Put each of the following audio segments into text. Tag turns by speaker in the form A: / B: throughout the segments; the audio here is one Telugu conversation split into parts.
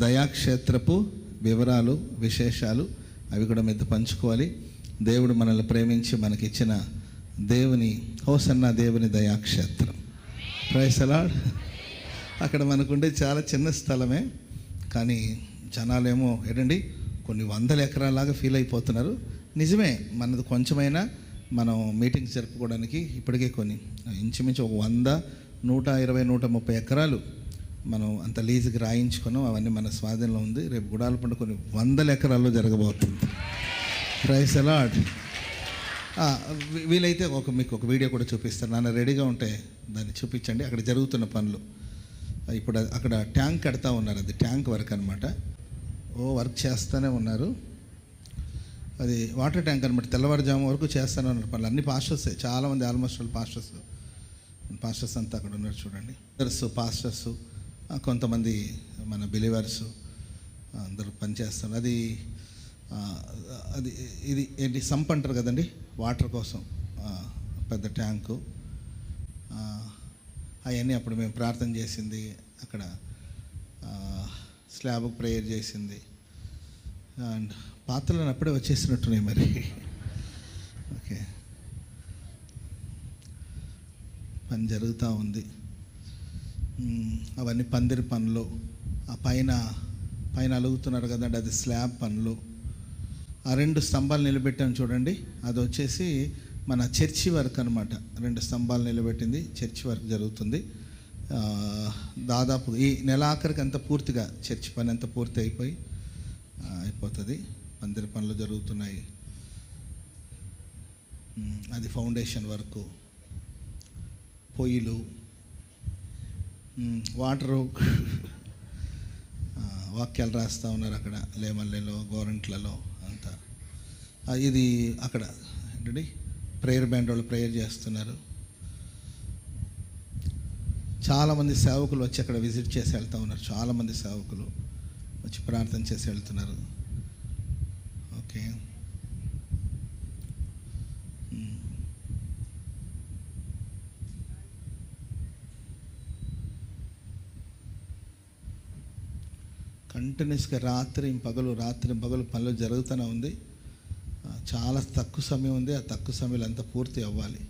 A: దయాక్షేత్రపు వివరాలు విశేషాలు అవి కూడా మీద పంచుకోవాలి. దేవుడు మనల్ని ప్రేమించి మనకిచ్చిన దేవుని హోసన్న దేవుని దయాక్షేత్రం. ప్రైసలాడ్ అక్కడ మనకుండే చాలా చిన్న స్థలమే కానీ జనాలేమో ఏంటండి కొన్ని వందల ఎకరాలాగా ఫీల్ అయిపోతున్నారు. నిజమే మనది కొంచెమైనా మనం మీటింగ్స్ జరుపుకోవడానికి ఇప్పటికే కొన్ని ఇంచుమించు ఒక వంద నూట ఇరవై నూట ముప్పై ఎకరాలు మనం అంత లీజుకి రాయించుకున్నాం అవన్నీ మన స్వాధీనంలో ఉంది. రేపు గుడాల పండుగ కొన్ని వందల ఎకరాల్లో జరగబోతుంది. ప్రైస్ అలాడ్ వీలైతే ఒక మీకు ఒక వీడియో కూడా చూపిస్తాను. నాన్న రెడీగా ఉంటే దాన్ని చూపించండి. అక్కడ జరుగుతున్న పనులు. ఇప్పుడు అక్కడ ట్యాంక్ కడతా ఉన్నారు. అది ట్యాంక్ వర్క్ అనమాట ఓ వర్క్ చేస్తూనే ఉన్నారు. అది వాటర్ ట్యాంక్ అనమాట తెల్లవారుజాము వరకు చేస్తూనే ఉన్నారు పనులు. అన్ని పాస్టర్స్ చాలామంది ఆల్మోస్ట్ వాళ్ళు పాస్టర్స్. పాస్టర్స్ అంతా అక్కడ ఉన్నారు చూడండి. పాస్టర్స్ కొంతమంది మన బిలీవర్స్ అందరూ పనిచేస్తారు. అది అది ఇది ఏంటి సంప్ అంటారు కదండి వాటర్ కోసం పెద్ద ట్యాంకు. అవన్నీ అప్పుడు మేము ప్రార్థన చేసింది అక్కడ స్లాబ్ ప్రేయర్ చేసింది. అండ్ పాత్రలను అప్పుడే వచ్చేసినట్టున్నాయి మరి. ఓకే. పని జరుగుతూ ఉంది. అవన్నీ పందిరి పనులు ఆ పైన పైన అలుగుతున్నారు కదండి అది స్లాబ్ పనులు ఆ రెండు స్తంభాలు నిలబెట్టాం చూడండి. అది వచ్చేసి మన చర్చి వర్క్ అనమాట రెండు స్తంభాలు నిలబెట్టింది. చర్చి వర్క్ జరుగుతుంది. దాదాపు ఈ నెల ఆఖరికి అంత పూర్తిగా చర్చి పని అంతా పూర్తి అయిపోయి అయిపోతుంది. పందిరి పనులు జరుగుతున్నాయి. అది ఫౌండేషన్ వర్క్. పొయ్యిలు. వాటరు. వాక్యాలు రాస్తూ ఉన్నారు అక్కడ లేమల్లెలో గోరంట్లలో అంతా. ఇది అక్కడ ఏంటండి? ప్రేయర్ బ్యాండ్ వాళ్ళు ప్రేయర్ చేస్తున్నారు. చాలామంది సేవకులు వచ్చి అక్కడ విజిట్ చేసి వెళ్తూ ఉన్నారు. చాలామంది సేవకులు వచ్చి ప్రార్థన చేసి వెళ్తున్నారు. ఓకే. కంటిన్యూస్గా రాత్రి పగలు రాత్రి పగలు పనులు జరుగుతూనే ఉంది. చాలా తక్కువ సమయం ఉంది. ఆ తక్కువ సమయంలో అంతా పూర్తి అవ్వాలి.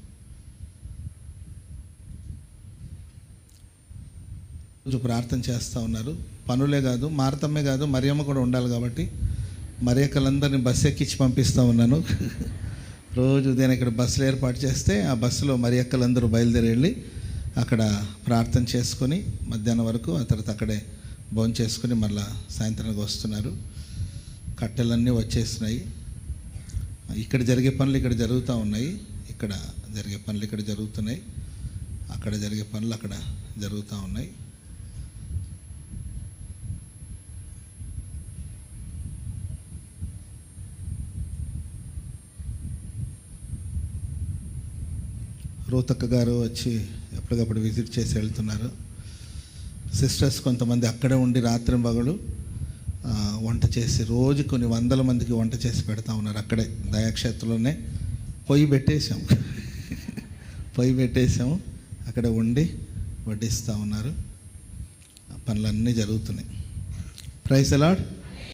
A: రోజు ప్రార్థన చేస్తూ ఉన్నారు. పనులే కాదు మారతమ్మే కాదు మరియమ్మ కూడా ఉండాలి కాబట్టి మరియక్కలందరినీ బస్సు ఎక్కించి పంపిస్తూ ఉన్నాను. రోజు ఉదయం ఇక్కడ బస్సులు ఏర్పాటు చేస్తే ఆ బస్సులో మరియక్కలందరూ బయలుదేరి వెళ్ళి అక్కడ ప్రార్థన చేసుకొని మధ్యాహ్నం వరకు ఆ తర్వాత అక్కడే భోజనం చేసుకొని మళ్ళా సాయంత్రానికి వస్తున్నారు. కట్టెలన్నీ వచ్చేసినాయి. ఇక్కడ జరిగే పనులు ఇక్కడ జరుగుతూ ఉన్నాయి. ఇక్కడ జరిగే పనులు ఇక్కడ జరుగుతున్నాయి. అక్కడ జరిగే పనులు అక్కడ జరుగుతూ ఉన్నాయి. రోతక్క గారు వచ్చి ఎప్పటికప్పుడు విజిట్ చేసి వెళ్తున్నారు. సిస్టర్స్ కొంతమంది అక్కడే ఉండి రాత్రి పగలు వంట చేసి రోజు కొన్ని వందల మందికి వంట చేసి పెడతా ఉన్నారు అక్కడే దయాక్షేత్రంలోనే. పొయ్యి పెట్టేసాం పొయ్యి పెట్టేసాము అక్కడ ఉండి వడ్డిస్తూ ఉన్నారు. పనులన్నీ జరుగుతున్నాయి. ప్రైస్ అలాడ్